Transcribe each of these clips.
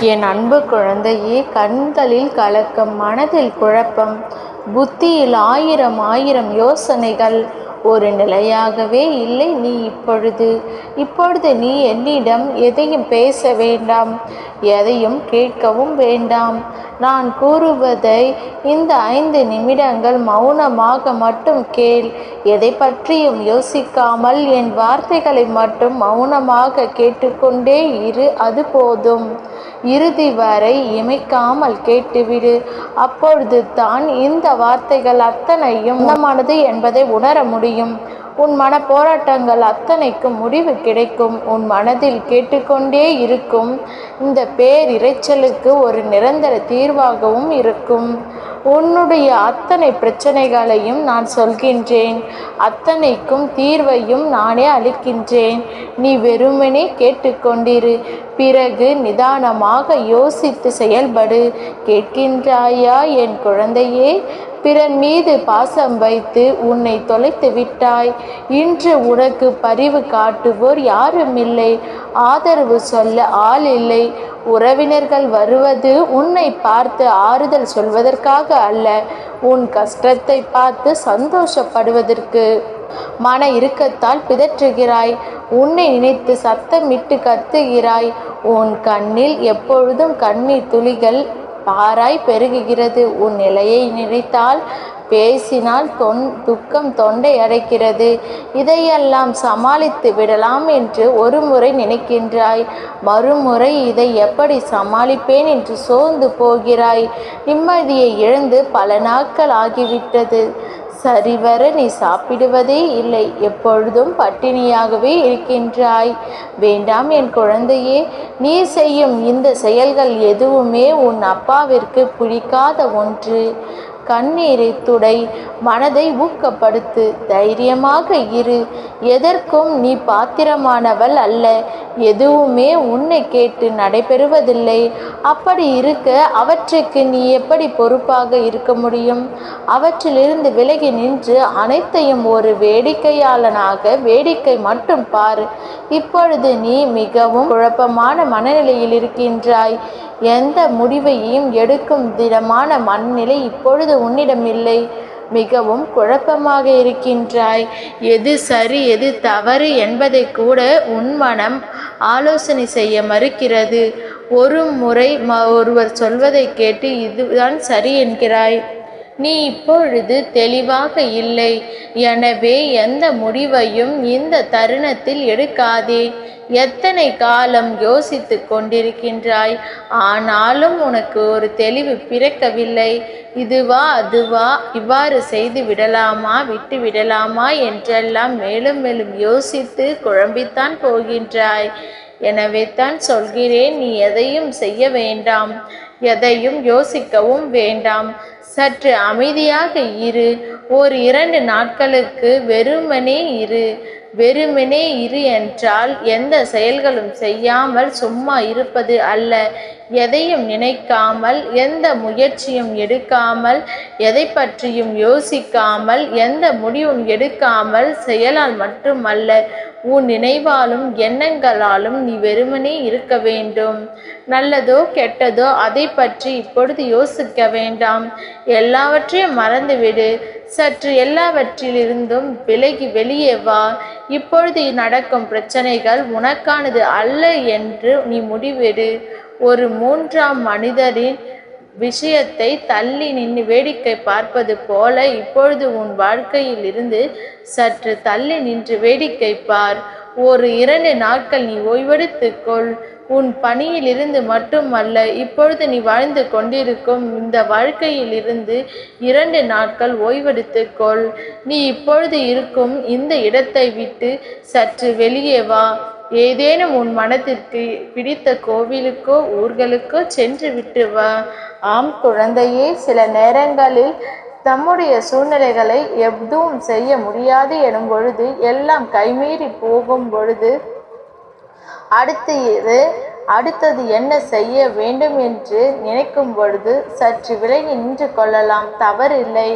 என் அன்பு குழந்தையே கண்களில் கலக்கம் மனதில் குழப்பம் புத்தியில் ஆயிரம் ஆயிரம் யோசனைகள். ஒரு நிலையாகவே இல்லை நீ இப்பொழுது. இப்பொழுது நீ என்னிடம் எதையும் பேச வேண்டாம் எதையும் கேட்கவும் வேண்டாம். நான் கூறுவதை இந்த ஐந்து நிமிடங்கள் மௌனமாக மட்டும் கேள். எதை பற்றியும் யோசிக்காமல் என் வார்த்தைகளை மட்டும் மௌனமாக கேட்டுக்கொண்டே இரு அது போதும். இறுதி வரை இமைக்காமல் கேட்டுவிடு. அப்பொழுது தான் இந்த வார்த்தைகள் அத்தனையும் சொந்தமானது என்பதை உணர முடியும். உன் மன போராட்டங்கள் அத்தனைக்கும் முடிவு கிடைக்கும். உன் மனதில் கேட்டுக்கொண்டே இருக்கும். இந்த பேரிரைச்சலுக்கு ஒரு நிரந்தர தீர்வாகவும் இருக்கும். உன்னுடைய அத்தனை பிரச்சனைகளையும் நான் சொல்கின்றேன். அத்தனைக்கும் தீர்வையும் நானே அளிக்கின்றேன். நீ வெறுமனே கேட்டுக்கொண்டிரு. பிறகு நிதானமாக யோசித்து செயல்படு. கேட்கின்றாயா என் குழந்தையே? பிறன் மீது பாசம் வைத்து உன்னை தொலைத்து விட்டாய். இன்று உனக்கு பரிவு காட்டுவோர் யாரும் இல்லை. ஆதரவு சொல்ல ஆள் இல்லை. உறவினர்கள் வருவது உன்னை பார்த்து ஆறுதல் சொல்வதற்காக அல்ல. உன் கஷ்டத்தை பார்த்து சந்தோஷப்படுவதற்கு மன இறுக்கத்தால் பிதற்றுகிறாய். உன்னை நினைத்து சத்தமிட்டு கத்துகிறாய். உன் கண்ணில் எப்பொழுதும் கண்ணீர் துளிகள் பாராய் பெருகுகிறது. உன் நிலையை நினைத்தால் பேசினால் தொன் துக்கம் தொண்டை அடைக்கிறது. இதையெல்லாம் சமாளித்து விடலாம் என்று ஒரு முறை நினைக்கின்றாய். மறுமுறை இதை எப்படி சமாளிப்பேன் என்று சோர்ந்து போகிறாய். நிம்மதியை இழந்து பல நாட்கள் ஆகிவிட்டது. சரிவர நீ சாப்பிடுவதே இல்லை. எப்பொழுதும் பட்டினியாகவே இருக்கின்றாய். வேண்டாம் என் குழந்தையே நீ செய்யும் இந்த செயல்கள் எதுவுமே உன் அப்பாவிற்கு பிடிக்காத ஒன்று. கண்ணீரை துடை மனதை ஊக்கப்படுத்து தைரியமாக இரு. எதற்கும் நீ பாத்திரமானவள் அல்ல. எதுவுமே உன்னை கேட்டு நடைபெறுவதில்லை. அப்படி இருக்க அவற்றுக்கு நீ எப்படி பொறுப்பாக இருக்க முடியும்? அவற்றிலிருந்து விலகி நின்று அனைத்தையும் ஒரு வேடிக்கையாளனாக வேடிக்கை மட்டும் பார். இப்பொழுது நீ மிகவும் குழப்பமான மனநிலையில் இருக்கின்றாய். எந்த முடிவையும் எடுக்கும் திடமான மனநிலை இப்பொழுது உன்னிடமில்லை. மிகவும் குழப்பமாக இருக்கின்றாய். எது சரி எது தவறு என்பதை கூட உன் மனம் ஆலோசனை செய்ய மறுக்கிறது. ஒரு முறை ம ஒருவர் சொல்வதை கேட்டு இதுதான் சரி என்கிறாய். நீ இப்பொழுது தெளிவாக இல்லை. எனவே எந்த முடிவையும் இந்த தருணத்தில் எடுக்காதே. எத்தனை காலம் யோசித்து கொண்டிருக்கின்றாய்? ஆனாலும் உனக்கு ஒரு தெளிவு பிறக்கவில்லை. இதுவா அதுவா? இவ்வாறு செய்து விடலாமா? விட்டு விடலாமா? என்றெல்லாம் மேலும் மேலும் யோசித்து குழம்பித்தான் போகின்றாய். எனவே தான் சொல்கிறேன் நீ எதையும் செய்ய வேண்டாம். எதையும் யோசிக்கவும் வேண்டாம். சற்று அமைதியாக இரு. ஓர் இரண்டு நாட்களுக்கு வெறுமனே இரு. வெறுமனே இரு என்றால் எந்த செயல்களும் செய்யாமல் சும்மா இருப்பது அல்ல. எதையும் நினைக்காமல் எந்த முயற்சியும் எடுக்காமல் எதை பற்றியும் யோசிக்காமல் எந்த முடிவும் எடுக்காமல் செயலால் மட்டுமல்ல உன் நினைவாலும் எண்ணங்களாலும் நீ வெறுமனே இருக்க வேண்டும். நல்லதோ கெட்டதோ அதை பற்றி இப்பொழுது யோசிக்க வேண்டாம். எல்லாவற்றையும் மறந்துவிடு. சற்று எல்லாவற்றிலிருந்தும் விலகி வெளியே வா. இப்பொழுது நடக்கும் பிரச்சனைகள் உனக்கானது அல்ல என்று நீ முடிவெடு. ஒரு மூன்றாம் மனிதரின் விஷயத்தை தள்ளி நின்று வேடிக்கை பார்ப்பது போல இப்பொழுது உன் வாழ்க்கையில் இருந்து சற்று தள்ளி நின்று வேடிக்கை பார். ஒரு இரண்டு நாட்கள் நீ ஓய்வெடுத்துக்கொள் உன் பணியிலிருந்து மட்டுமல்ல இப்பொழுது நீ வாழ்ந்து கொண்டிருக்கும் இந்த வாழ்க்கையில் இருந்து இரண்டு நாட்கள் ஓய்வெடுத்துக்கொள் நீ இப்பொழுது இருக்கும் இந்த இடத்தை விட்டு சற்று வெளியே வா. ஏதேனும் உன் மனத்திற்கு பிடித்த கோவிலுக்கோ ஊர்களுக்கோ சென்று விட்டு வா. ஆம் குழந்தையே சில நேரங்களில் தம்முடைய சூழ்நிலைகளை எதுவும் செய்ய முடியாது எனும் பொழுது எல்லாம் கைமீறி போகும் பொழுது அடுத்து இது அடுத்தது என்ன செய்ய வேண்டும் என்று நினைக்கும் பொழுது சற்று விலகி நின்று கொள்ளலாம். தவறில்லை.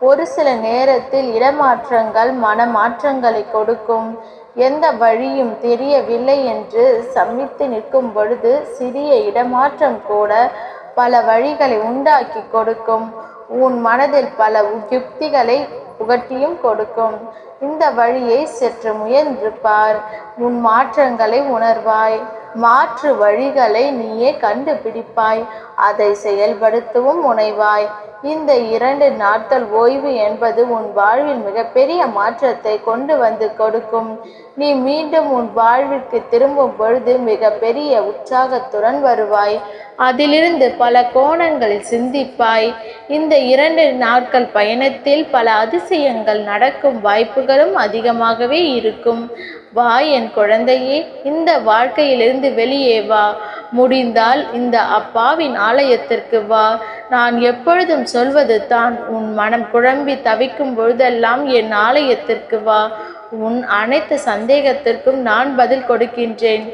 ஒரு சில நேரத்தில் இடமாற்றங்கள் மனமாற்றங்களை கொடுக்கும். எந்த வழியும் தெரியவில்லை என்று சம்மித்து நிற்கும் பொழுது சிறிய இடமாற்றம் கூட பல வழிகளை உண்டாக்கி கொடுக்கும். உன் மனதில் பல யுக்திகளை புகட்டியும் கொடுக்கும். இந்த வழியை சற்று முயன்று பார் உன் மாற்றங்களை உணர்வாய். மாற்று வழிகளை நீயே கண்டுபிடிப்பாய். அதை செயல்படுத்தவும் முனைவாய். இந்த இரண்டு நாட்கள் ஓய்வு என்பது உன் வாழ்வில் மிகப்பெரிய மாற்றத்தை கொண்டு வந்து கொடுக்கும். நீ மீண்டும் உன் வாழ்விற்கு திரும்பும் பொழுது மிகப்பெரிய உற்சாகத்துடன் வருவாய். அதிலிருந்து பல கோணங்களில் சிந்திப்பாய். இந்த இரண்டு நாட்கள் பயணத்தில் பல அதிசயங்கள் நடக்கும் வாய்ப்புகளும் அதிகமாகவே இருக்கும். வா என் குழந்தையே இந்த வாழ்க்கையிலிருந்து வெளியே வா. முடிந்தால் இந்த அப்பாவின் ஆலயத்திற்கு வா. நான் எப்பொழுதும் சொல்வது தான் உன் மனம் குழம்பி தவிக்கும் பொழுதெல்லாம் என் ஆலயத்திற்கு வா. உன் அனைத்து சந்தேகத்திற்கும் நான் பதில் கொடுக்கின்றேன்.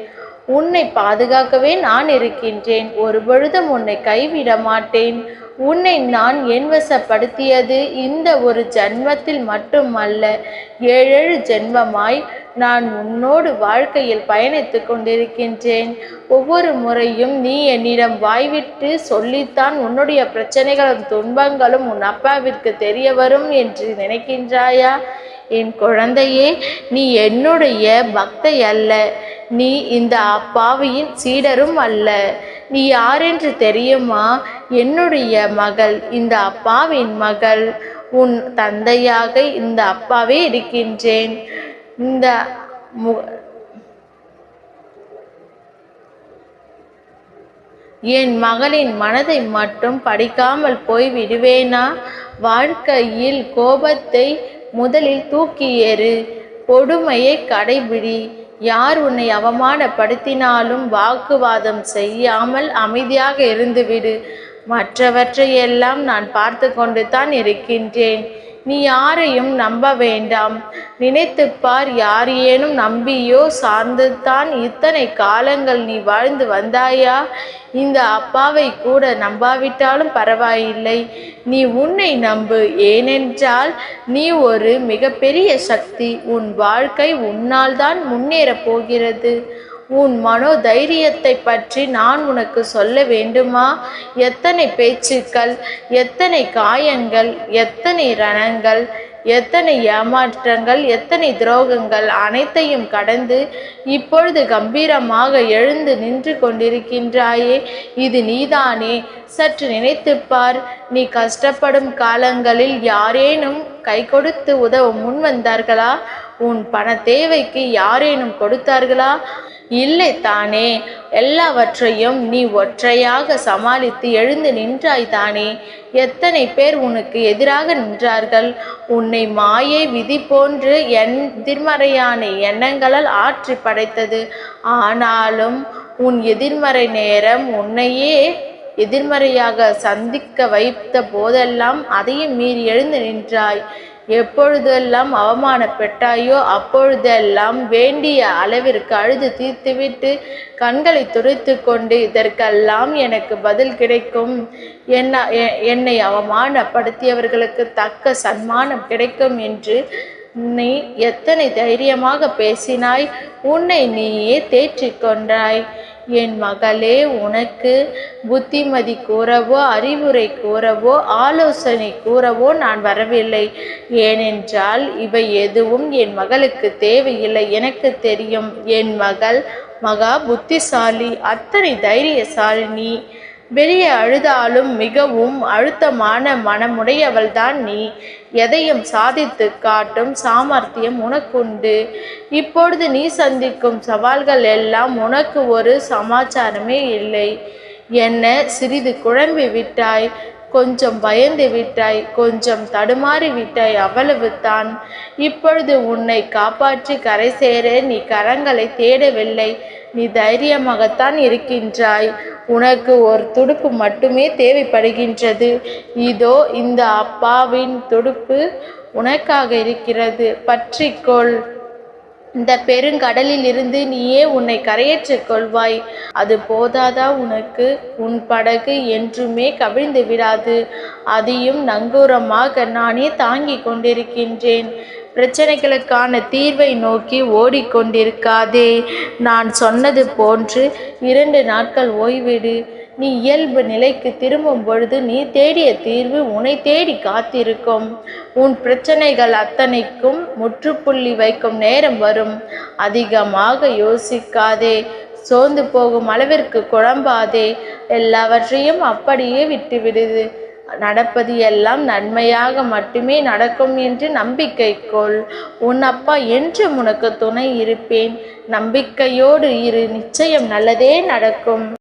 உன்னை பாதுகாக்கவே நான் இருக்கின்றேன். ஒரு பொழுதும் உன்னை கைவிட மாட்டேன். உன்னை நான் என்வசப்படுத்தியது இந்த ஒரு ஜன்மத்தில் மட்டுமல்ல ஏழேழு ஜென்மமாய் நான் உன்னோடு வாழ்க்கையில் பயணித்து கொண்டிருக்கின்றேன். ஒவ்வொரு முறையும் நீ என்னிடம் வாய்விட்டு சொல்லித்தான் உன்னுடைய பிரச்சனைகளும் துன்பங்களும் உன் அப்பாவிற்கு தெரிய வரும் என்று நினைக்கின்றாயா? என் குழந்தையே நீ என்னுடைய பக்தை அல்ல. நீ இந்த அப்பாவியின் சீடரும் அல்ல. நீ யாரென்று தெரியுமா? என்னுடைய மகள் இந்த அப்பாவின் மகள். உன் தந்தையாக இந்த அப்பாவே இருக்கின்றேன். இந்த மு என் மகளின் மனதை மட்டும் படிக்காமல் போய் விடுவேனா வாழ்க்கையில் கோபத்தை முதலில் தூக்கி ஏறு கொடுமையை கடைபிடி. யார் உன்னை அவமானப்படுத்தினாலும் வாக்குவாதம் செய்யாமல் அமைதியாக இருந்துவிடு. மற்றவற்றையெல்லாம் நான் பார்த்து கொண்டு தான் இருக்கின்றேன். நீ யாரையும் நம்ப வேண்டாம். நினைத்துப்பார் யாரையேனும் நம்பியோ சார்ந்துதான் இத்தனை காலங்கள் நீ வாழ்ந்து வந்தாயா? இந்த அப்பாவை கூட நம்பாவிட்டாலும் பரவாயில்லை. நீ உன்னை நம்பு. ஏனென்றால் நீ ஒரு மிகப்பெரிய சக்தி. உன் வாழ்க்கை உன்னால் தான் முன்னேறப் போகிறது. உன் மனோ தைரியத்தை பற்றி நான் உனக்கு சொல்ல வேண்டுமா? எத்தனை பேச்சுக்கள் எத்தனை காயங்கள் எத்தனை ரணங்கள் எத்தனை ஏமாற்றங்கள் எத்தனை துரோகங்கள் அனைத்தையும் கடந்து இப்பொழுது கம்பீரமாக எழுந்து நின்று கொண்டிருக்கின்றாயே இது நீதானே? சற்று நினைத்துப்பார். நீ கஷ்டப்படும் காலங்களில் யாரேனும் கை கொடுத்து உதவ முன் வந்தார்களா உன் பண தேவைக்கு யாரேனும் கொடுத்தார்களா? இல்லை தானே எல்லாவற்றையும் நீ ஒற்றையாக சமாளித்து எழுந்து நின்றாய் தானே. எத்தனை பேர் உனக்கு எதிராக நின்றார்கள்? உன்னை மாயை விதி போன்று எதிர்மறையான எண்ணங்களால் ஆற்றி படைத்தது. ஆனாலும் உன் எதிர்மறை நேரம் உன்னையே எதிர்மறையாக சந்திக்க வைத்த போதெல்லாம் அதையும் மீறி எழுந்து நின்றாய். எப்பொழுதெல்லாம் அவமானப்பட்டாயோ அப்பொழுதெல்லாம் வேண்டிய அளவிற்கு அழுது தீர்த்துவிட்டு கண்களை துடைத்து கொண்டு இதற்கெல்லாம் எனக்கு பதில் கிடைக்கும். என்ன எ- என்னை அவமானப்படுத்தியவர்களுக்கு தக்க சன்மானம் கிடைக்கும் என்று நீ எத்தனை தைரியமாக பேசினாய்? உன்னை நீயே தேற்றிக் கொண்டாய். என் மகளே உனக்கு புத்திமதி கூறவோ அறிவுரை கூறவோ ஆலோசனை கூறவோ நான் வரவில்லை. ஏனென்றால் இவை எதுவும் என் மகளுக்கு தேவையில்லை. எனக்கு தெரியும் என் மகள் மகா புத்திசாலி அத்தனை தைரியசாலினி வெளியே அழுதாலும் மிகவும் அழுத்தமான மனமுடையவள்தான் நீ. எதையும் சாதித்து காட்டும் சாமர்த்தியம் உனக்குண்டு. இப்பொழுது நீ சந்திக்கும் சவால்கள் எல்லாம் உனக்கு ஒரு சமாச்சாரமே இல்லை. என்ன சிறிது குழம்பி விட்டாய் கொஞ்சம் பயந்து விட்டாய் கொஞ்சம் தடுமாறி விட்டாய் அவ்வளவுதான். இப்பொழுது உன்னை காப்பாற்றி கரை சேர நீ கரங்களை தேடவில்லை. நீ தைரியமாகத்தான் இருக்கின்றாய். உனக்கு ஒரு துடுப்பு மட்டுமே தேவைப்படுகின்றது. இதோ இந்த அப்பாவின் துடுப்பு உனக்காக இருக்கிறது. பற்றிக்கொள். இந்த பெருங்கடலில் இருந்து நீயே உன்னை கரையேற்றிக் கொள்வாய். அது போதாதா உனக்கு? உன் படகு என்றுமே கவிழ்ந்து விடாது. அதையும் நங்கூரமாக நானே தாங்கிக் கொண்டிருக்கின்றேன். பிரச்சனைகளுக்கான தீர்வை நோக்கி ஓடிக்கொண்டிருக்காதே. நான் சொன்னது போன்று இரண்டு நாட்கள் ஓய்விடு. நீ இயல்பு நிலைக்கு திரும்பும் பொழுது நீ தேடிய தீர்வு உன்னை தேடி காத்திருக்கும். உன் பிரச்சனைகள் அத்தனைக்கும் முற்றுப்புள்ளி வைக்கும் நேரம் வரும். அதிகமாக யோசிக்காதே. சோர்ந்து போகும் அளவிற்கு குழம்பாதே. எல்லாவற்றையும் அப்படியே விட்டுவிடுது நடப்பது எல்லாம் நன்மையாக மட்டுமே நடக்கும் என்று நம்பிக்கை கொள். உன் அப்பா என்றும் உனக்கு துணை இருப்பேன். நம்பிக்கையோடு இரு. நிச்சயம் நல்லதே நடக்கும்.